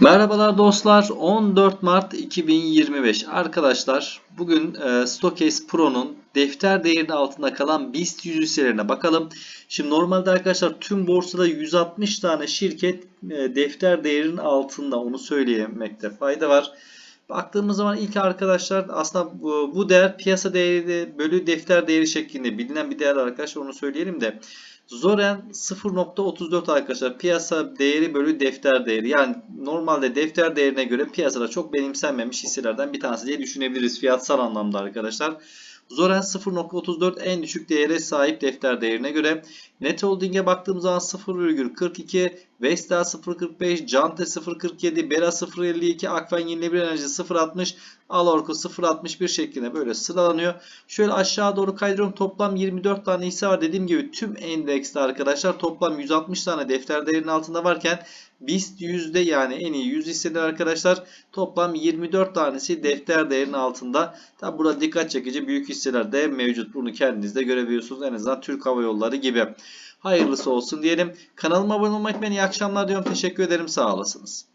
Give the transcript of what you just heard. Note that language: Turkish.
Merhabalar dostlar. 14 Mart 2025. Arkadaşlar bugün e, Stokes Pro'nun defter değerinin altında kalan BIST 100 hisselerine bakalım. Şimdi normalde arkadaşlar tüm borsada 160 tane şirket e, defter değerinin altında onu söylemekte fayda var. Baktığımız zaman ilk arkadaşlar aslında bu, bu değer piyasa değeri de bölü defter değeri şeklinde bilinen bir değer arkadaşlar onu söyleyelim de. Zoren 0.34 arkadaşlar piyasa değeri bölü defter değeri yani normalde defter değerine göre piyasada çok benimsenmemiş hisselerden bir tanesi diye düşünebiliriz fiyatsal anlamda arkadaşlar. Zoren 0.34 en düşük değere sahip defter değerine göre. Net Holding'e baktığımız zaman 0,42, Vestel 0.45, Cante 0.47, Bera 0.52, Akfen Yenilebilir Enerji 0.60, Alorco 0.61 şeklinde böyle sıralanıyor. Şöyle aşağı doğru kaydırıyorum. Toplam 24 tane hisse var. Dediğim gibi tüm endekste arkadaşlar toplam 160 tane defter değerinin altında varken BIST yüzde yani en iyi 100 hisseler arkadaşlar toplam 24 tanesi defter değerinin altında. Tabi burada dikkat çekici büyük hisseler de mevcut. Bunu kendiniz de görebiliyorsunuz. En azından Türk Hava Yolları gibi. Hayırlısı olsun diyelim. Kanalıma abone olmayı unutmayın. İyi akşamlar diyorum. Teşekkür ederim. Sağ olasınız.